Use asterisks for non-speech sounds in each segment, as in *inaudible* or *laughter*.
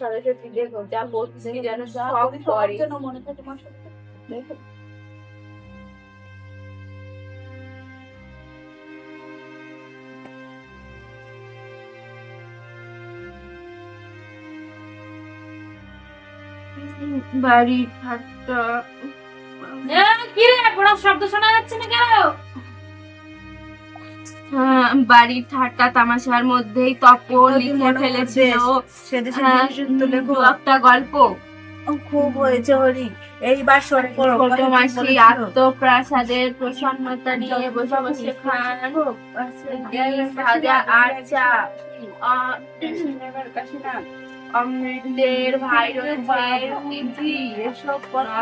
সরস্বতী দেখো যা করছি যেন সব করে মনে থাকে। দেখো। বাড়ির ঠাট্টা। রে কোনো শব্দ শোনা যাচ্ছে না কেন? বাড়ির ঠাট্টা তামাশার মধ্যেই তপন লিখে ফেলেছিল। হ্যাঁ, একটা গল্প। খুব হয়েছে হরি। এইবার ছোট মাসি আত্মপ্রাসাদের প্রসন্নতা নিয়ে বসে বসে খান। ভাজা আর চা *clears throat* অমৃতের ভাই রয়েছে এসব কথা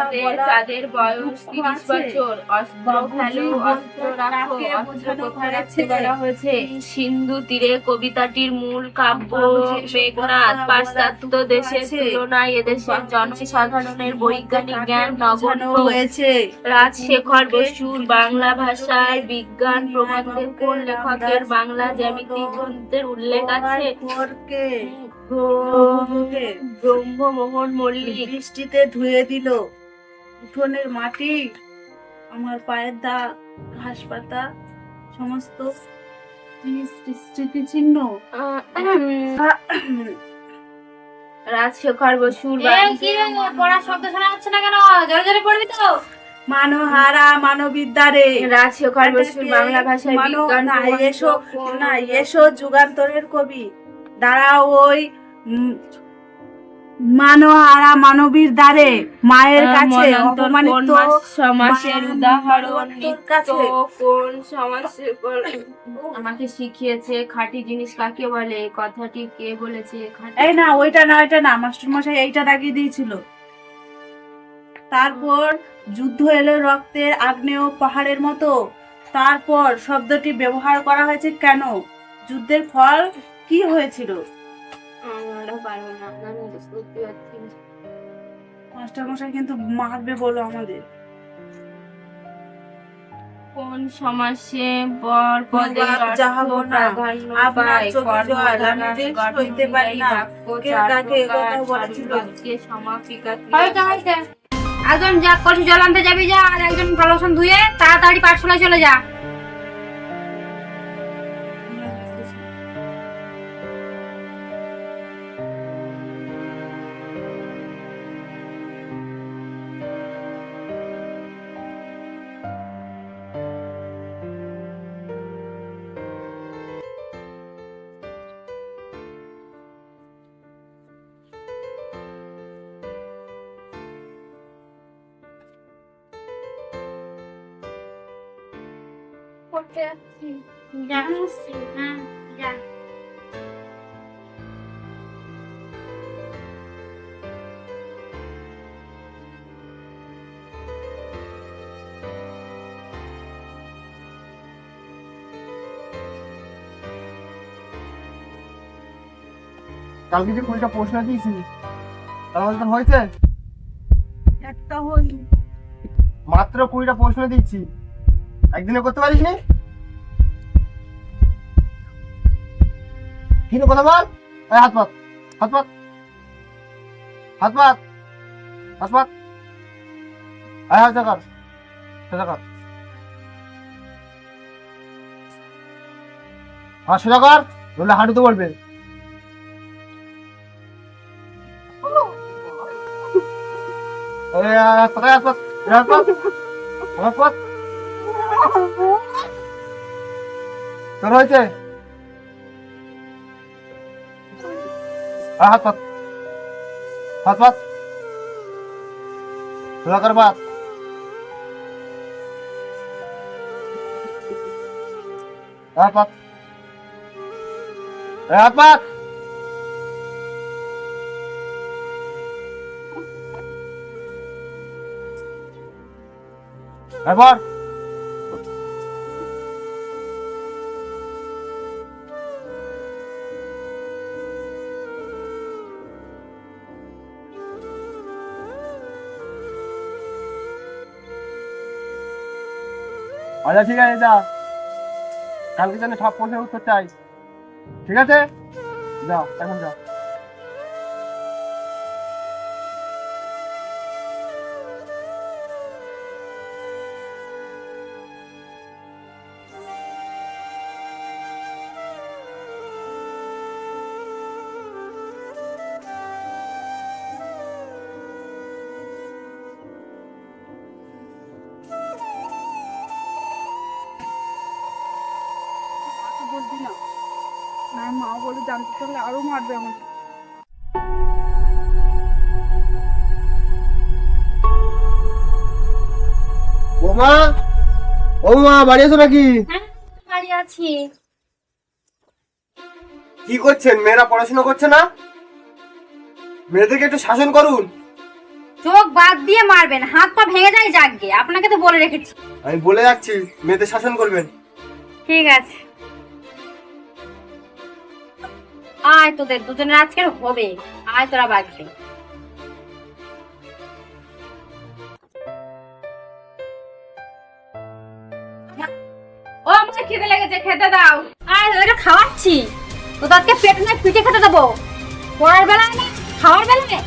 নদের বয়স তিরিশ বছর অস্ত্র ফেলো অস্ত্র রাখো অস্ত্র কোথায় রাখতে হয়েছে? বলা হয়েছে সিন্ধু তীরে কবিতাটির মূল কাব্য মেঘনাথ পাশ্চাত্য দেশের। তুলনায় এদেশের জনসাধারণের বৈজ্ঞানিক জ্ঞান নগণ্য। হয়েছে। রাজশেখর বসুর বাংলা ভাষায় বিজ্ঞান প্রবন্ধে কোন লেখকের বাংলা জ্যামিতি গ্রন্থের উল্লেখ আছে? ব্রহ্মমোহন মল্লিক বৃষ্টিতে ধুয়ে দিল। উঠোনের মাটি আমার পায়ের দাগ ঘাস পাতা সমস্ত স্মৃতিচিহ্ন রাজশেখর বসুর পড়ার শব্দ শোনা যাচ্ছে না কেন? জোরে জোরে পড়বি তো। মানহারা মানবিদ্যারে রাজশেখর বসুর বাংলা ভাষায় মানো বিজ্ঞান এসো না এসো যুগান্তরের কবি। দাঁড়াও ওই মানহারা মানবীর দ্বারে মায়ের কাছে অপমানিত সমাসের উদাহরণ কাছে। কোন সমাসের কোন- আমাকে শিখিয়েছে খাঁটি জিনিস কাকে বলে কথাটি কে বলেছে এই না ওইটা না ওইটা না মাস্টার মশাই এইটা দাগিয়ে দিয়েছিল। তারপর যুদ্ধ এলো রক্তের আগ্নেয় পাহাড়ের মতো। তারপর শব্দটি ব্যবহার করা হয়েছে কেন? যুদ্ধের ফল কি হয়েছিল? কিন্তু মারবে বলো আমাদের। কোন সমাসে বর পদে যাহাবো না, প্রাধান্য আপনার পায় চোখে জল, আমি যে গঠন পারি না। কে কাকে কথা বলেছিল? সমাপিকা একজন যা কলসি জল আনতে যাবি যা আর একজন ভালোসন ধুয়ে তাড়াতাড়ি পাঠশালায় চলে যা। পড়তে যাচ্ছি। যা হ্যাঁ যা। কালকে যে কুড়িটা প্রশ্ন দিয়েছি তার মধ্যে তো হয়েছে। একটা হই মাত্র কুড়িটা প্রশ্ন দিচ্ছি। একদিনে করতে পারিস নি কথা বল। হাত পাত হাত পাত হাত পাত হাত পাত কর হাঁটুতে হাত পাত হাত পাত তোর হয়েছে? হাত পাত এবার আচ্ছা ঠিক আছে, যা। কালকে যেন সব প্রশ্নের উত্তর চাই। ঠিক আছে? যা এখন যা জানতে পারলে আরও মারবে আমাকে বৌমা বৌমা বাড়ি আছো নাকি? হ্যাঁ বাড়ি আছি। কি করছেন? মেয়েরা পড়াশোনা করছে না? মেয়েদেরকে একটু শাসন করুন। চোখ বাদ দিয়ে মারবেন হাত পা ভেঙে যায় জাগবে আপনাকে তো বলে রেখেছি। আমি বলে যাচ্ছি মেয়েদের শাসন করবেন। ঠিক আছে। আয় তোদের, দুজনের আজকের হবে। আয় তোরা বাড়িতে ও, আমাকে খিদে লেগেছে, খেতে দাও। আয় তোদেরকে খাওয়াচ্ছি। তো তাকে পেট না পিঠে খেতে দেবো। পড়ার বেলায় না, খাওয়ার বেলায়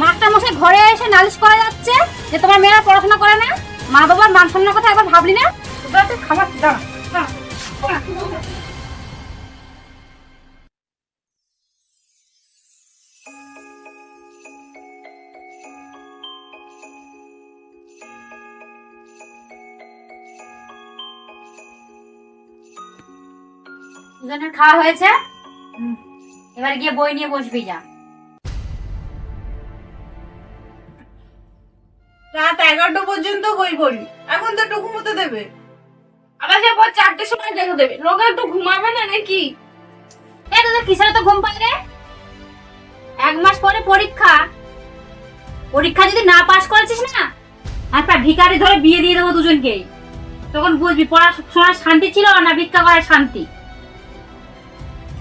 মাস্টার মশাই ঘরে এসে নালিশ করা যাচ্ছে যে তোমার মেয়েরা পড়াশোনা করে না। মা বাবার মান সম্মানের কথা একবার ভাবলি না? তোদেরকে খাওয়াচ্ছি দাঁড়া খাওয়া হয়েছে? এবার গিয়ে বই নিয়ে বসবি যা। রাত এগারোটা পর্যন্ত বই পড়ি। এখন তো একটু ঘুমোতে দেবে। আবার যে পর চারটের সময় দেখে দেবে। লোকে একটু ঘুমাবে না নাকি? এ তোদের কিসের তো ঘুম পাই রে? এক মাস পরে পরীক্ষা। পরীক্ষা যদি না পাশ করেছিস না একটা ভিখারি ধরে বিয়ে দিয়ে দেবো দুজনকেই। তখন বুঝবি পড়াশোনার শান্তি ছিল না ভিক্ষা করার শান্তি।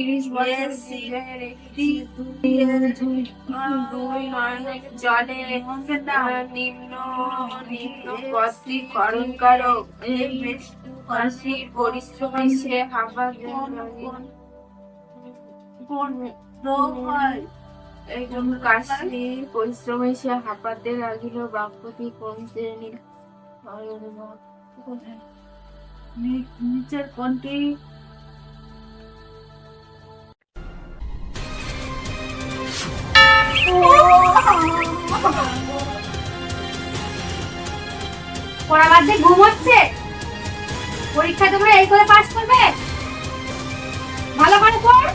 তিরিশ বছর জলে নিম্ন নিম্ন পত্রী করণ কারও। কাশির পরিশ্রমে সে একজন কাশি পরিশ্রমে সে হাঁপাতে লাগিল বাক্যটি কোন শ্রেণির? নিচের কোনটি পড়া বাদ দিয়ে ঘুম হচ্ছে? পরীক্ষা তোমরা এই করে পাস করবে? ভালো করে পড়।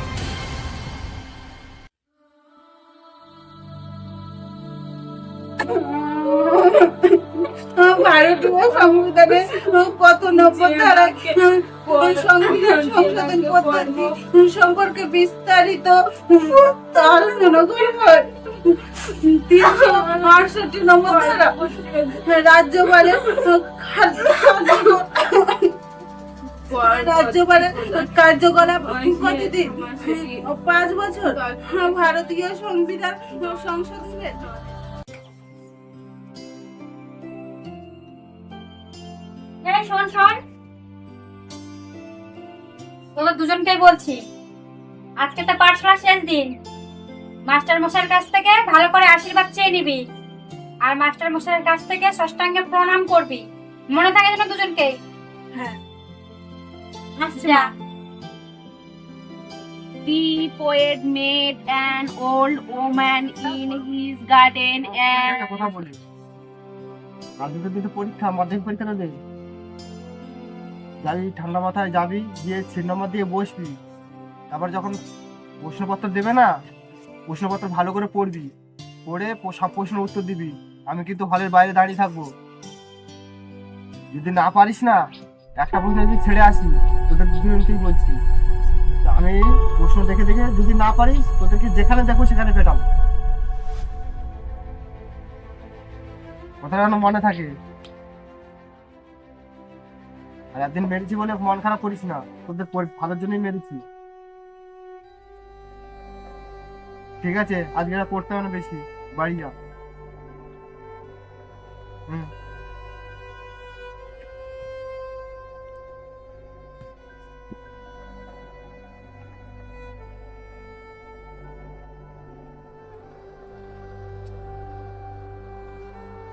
ভারতীয় সংবিধানে কত সংবিধান সংশোধন পদ্ধতি সম্পর্কে বিস্তারিত আলোচনা করা হয় তিনশো আটষট্টি নম্বর ধারা রাজ্যপালের রাজ্যপালের কার্যকলাপ কতদিন পাঁচ বছর ভারতীয় সংবিধান সংশোধনের এই শোন শোন। তোদের দুজনকেই বলছি আজকে তো পাঠশালা শেষ দিন। মাস্টার মশাইয়ের কাছ থেকে ভালো করে আশীর্বাদ চেয়ে নিবি আর মাস্টার মশাইয়ের কাছ থেকে ষষ্ঠাঙ্গে প্রণাম করবি। মনে থাকে যেন দুজনকে হ্যাঁ। আচ্ছা The poet made an old woman in his garden and একটা কথা বলি। আজকে তো পরীক্ষা মাধ্যমিক পরীক্ষাটা দেই যাবি ঠান্ডা মাথায় যাবি, গিয়ে সিট নম্বর দিয়ে বসবি। তারপর যখন প্রশ্নপত্র দেবে না, প্রশ্নপত্র ভালো করে পড়বি। পড়ে সব প্রশ্নের উত্তর দিবি। আমি কিন্তু হলের বাইরে দাঁড়িয়ে থাকব। যদি না পারিস না, একটা প্রশ্ন যদি ছেড়ে আসি তোদের দুজনকেই বলছি। আমি প্রশ্ন দেখে দেখে যদি না পারিস, তোদেরকে যেখানে দেখো সেখানে পেটাবো। কথাটা মনে থাকে। আর একদিন মেরেছি বলে মন খারাপ করিস না। তোদের ভালোর জন্যই মেরেছি। ঠিক আছে, আজকে আর পড়তে হবে না বেশি। বাড়ি যা।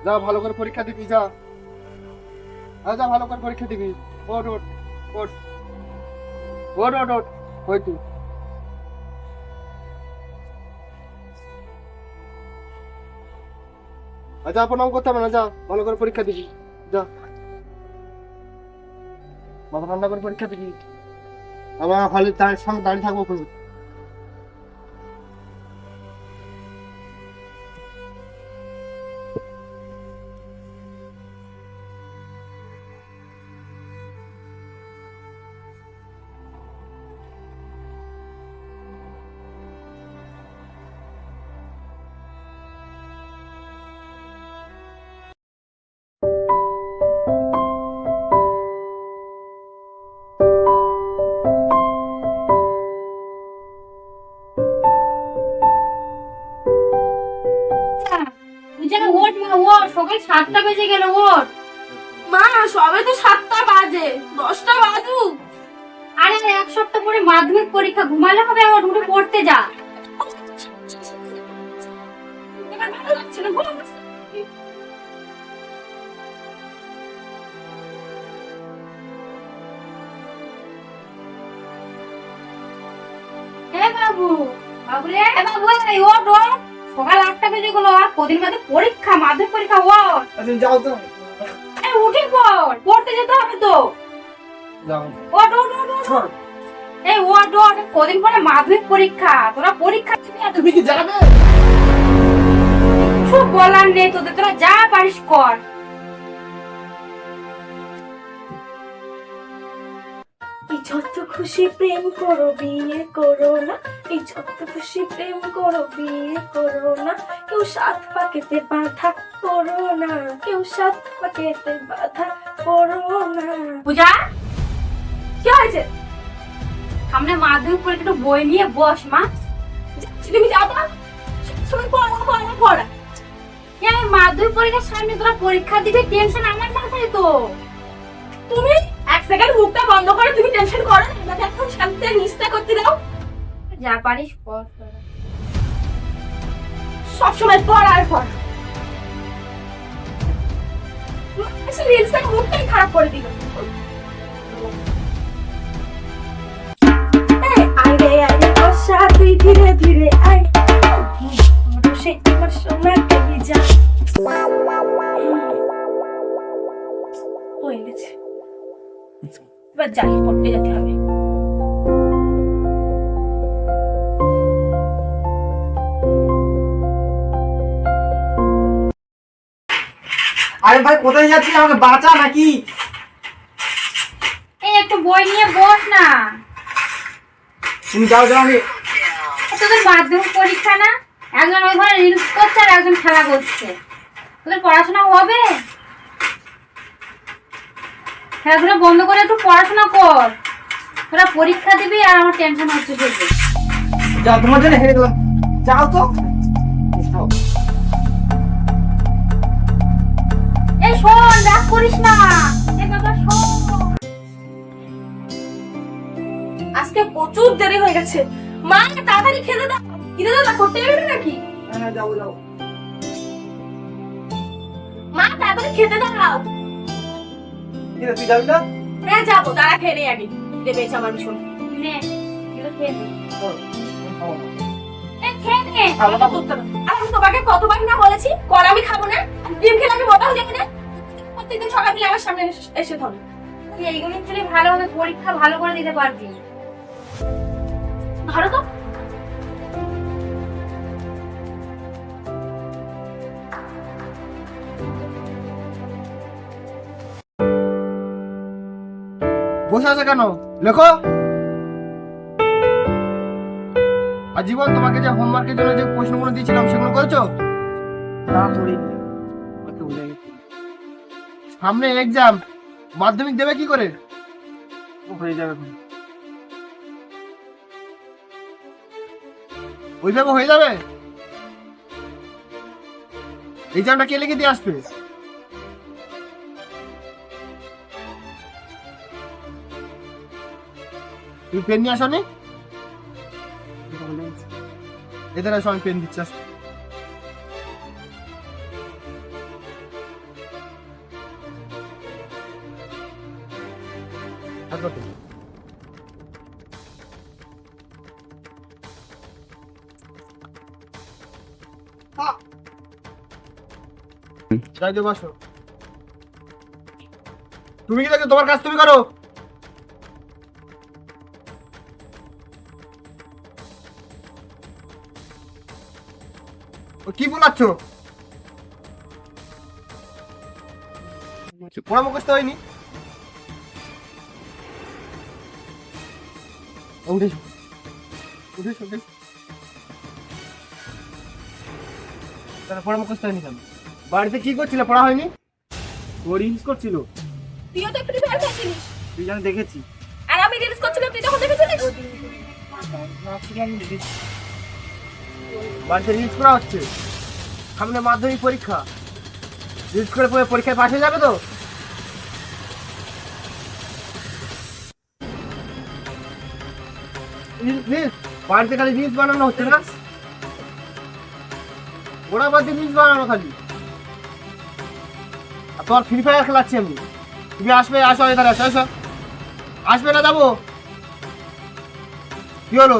যা, ভালো করে পরীক্ষা দিবি, যা। আয় যা, ভালো করে পরীক্ষা দিবি। ওট ওট ওট ওট ওট ওট ওই তুই আচ্ছা প্রণাম করতে হবে না যা, ভালো করে পরীক্ষা দিবি। যা। মাথা ঠান্ডা করে পরীক্ষা দিবি। আবার খালি তার সঙ্গে দাঁড়িয়ে থাকব সাতটা বেজে গেল ওঠ মা সবে তো সাতটা বাজে। দশটা বাজুক। আরে এক সপ্তাহ পরে মাধ্যমিক পরীক্ষা ঘুমালে হবে আবার উঠে পড়তে যা। ভালো লাগছে না বাবু বাবু রে বাবু ওঠ ওঠ। সকাল আটটা বেজে গেল আর কদিন বাদে পরীক্ষা মাধ্যমিক পরীক্ষা আচ্ছা যাও তো। উঠে পড় পড়তে যেতে হবে তো। এই কদিন পরে মাধ্যমিক পরীক্ষা তোরা পরীক্ষা তুমি কি কিছু বলার নেই তোদের তোরা যা পারিস কর। যত খুশি প্রেম করো, বিয়ে করো না। এই যত খুশি প্রেম করো, বিয়ে করো না। কেউ সাত পাকেতে বাধা করো না। কেউ সাত পাকেতে বাধা করো না। পূজা, কি হয়েছে? সামনে মাধ্যমিক পরীক্ষা একটু বই নিয়ে বস, মা। তুমি যাবা সবসময় পড়া পড়া পড়া। এই মাধ্যমিক পরীক্ষার সামনে তোরা পরীক্ষা দিবি, টেনশন আমার মাথায় তো। তুমি এক সেকেন্ড মুখটা বন্ধ করে তুমি টেনশন করো আমাকে এখন শান্তিতে নিস্তা করতে দাও। যা পারিস তোরা। সবসময় পড়া আর মুডটাই খারাপ করে দিল। এই, আয় রে আয় রে বর্ষা তুই ধীরে ধীরে আয়। সে তোমার সোনার টেনে যা। হয়ে। গেছে। এবার যাই পড়তে যেতে হবে। আরে ভাই কোথায় যাচ্ছিস? আমাকে বাঁচা নাকি? এই একটু বই নিয়ে বস না। তুমি যাও যাও আমি তোদের মাধ্যমিক পরীক্ষা না? একজন ওই ঘরে রিলস করছে আর একজন খেলা করছে। তোদের পড়াশোনা হবে? খেলাধুলা বন্ধ করে একটু পড়াশোনা কর। তোরা পরীক্ষা দিবি আর আমার টেনশন হচ্ছে শুধু যাও তোমার জন্য হেরে গেলাম। যাও তো। এই শোন রাগ করিস না। এই বাবা শোন। আজকে প্রচুর দেরি হয়ে গেছে। মা তাড়াতাড়ি খেতে দাও। খেতে দাও করতে যাবে নাকি? হ্যাঁ যাও যাও মা তাড়াতাড়ি খেতে দাও। কি তুই যাবি না? হ্যাঁ যাব দাঁড়া খেয়ে নেই আগে। খিদে পেয়েছে আমার ভীষণ। নে এগুলো খেয়ে খেয়ে আমি তোমাকে কতবার না বলেছি কর আমি খাব না। ডিম খেলে আমি মোটা হয়ে যাবি না প্রত্যেকদিন সকাল আমার সামনে এসে- ধরো। এইগুলো ভালো হবে পরীক্ষা ভালো করে দিতে পারবি। বসে আছে কেন? লেখো। আজীবন তোমাকে যে হোমওয়ার্কের জন্য যে প্রশ্নগুলো দিয়েছিলাম, সেগুলো করেছ? সামনে এক্সাম মাধ্যমিক দেবে কি করে? হয়ে যাবে ওইভাবে হয়ে যাবে? এক্সামটা কে লিখে দিয়ে আসবে? তুমি পেন নিয়ে আসো নি এদের আসো, আমি পেন দিচ্ছি, আসো। তুমি কি দেখো তোমার কাজ তুমি করো। কি বোলাচ্ছ? পড়া মুখস্থ হয়নি? উঠেছ উঠেছ উঠেছ তাহলে পড়া মুখস্থ হয়নি কেন? বাড়িতে কি করছিল? পড়া হয়নি? ও রিলস করছিল। তুইও তো একটু ফেয়ার খেয়েছিলিস তুই জানি দেখেছি। আর আমি রিলস করছিলাম তুই তখন দেখেছিলিস? বাড়িতে রিলস করা হচ্ছে। সামনে মাধ্যমিক পরীক্ষা। রিলস করে পরে পরীক্ষায় পাশে যাবে তো? বাড়িতে খালি রিলস বানানো হচ্ছে না? ওরা বাড়িতে রিলস বানানো খালি। তোমার ফ্রি ফায়ার খেলাচ্ছি আমি। তুমি আসবে, আসো, এখানে আসো আসো। আসবে না যাব। কি হলো?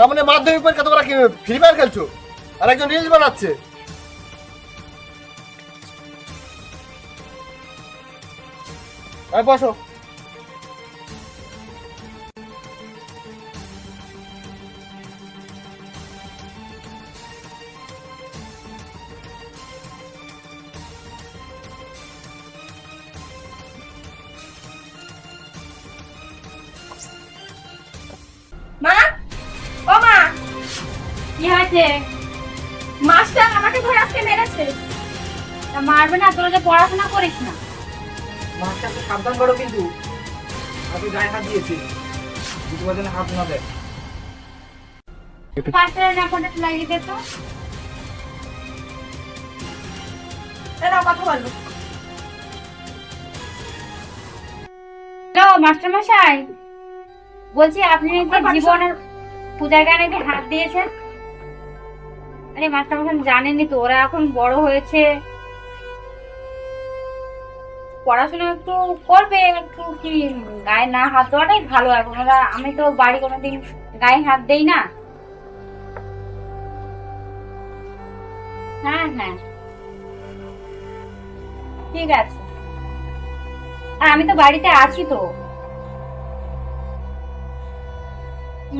সামনে মাধ্যমিক পরীক্ষা তোমরা কি ফ্রি ফায়ার খেলছো? আর একজন রিলস বানাচ্ছে। বসো। হয়েছে মাস্টার আমাকে ধরে আজকে মেরেছে। তা মারবে না তোরা যে পড়াশোনা করিস না। সাবধান করো কিন্তু। আমি গায়ে হাত দিয়েছি হাত না দেয় লাগিয়ে দে তো। কথা হ্যালো মাস্টার মশাই বলছি আপনি নাকি জীবনের পূজার গায়ে নাকি হাত দিয়েছেন? আরে মাস্টার মশাই জানেনই তো, ওরা এখন বড় হয়েছে। পড়াশোনা একটু করবে, একটু কি গায়ে না হাত দেওয়াটাই ভালো। এখন ওরা, আমি তো বাড়ি কোনোদিন গায়ে হাত দেই না। হ্যাঁ হ্যাঁ। ঠিক আছে। আমি তো বাড়িতে আছি তো।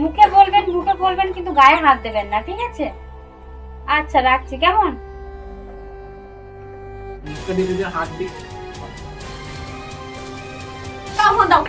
মুখে বলবেন মুখে বলবেন, কিন্তু গায়ে হাত দেবেন না, ঠিক আছে? আচ্ছা রাখছি কেমন? মুখে দিয়ে যদি হাত দিই। দাও ফোন দাও।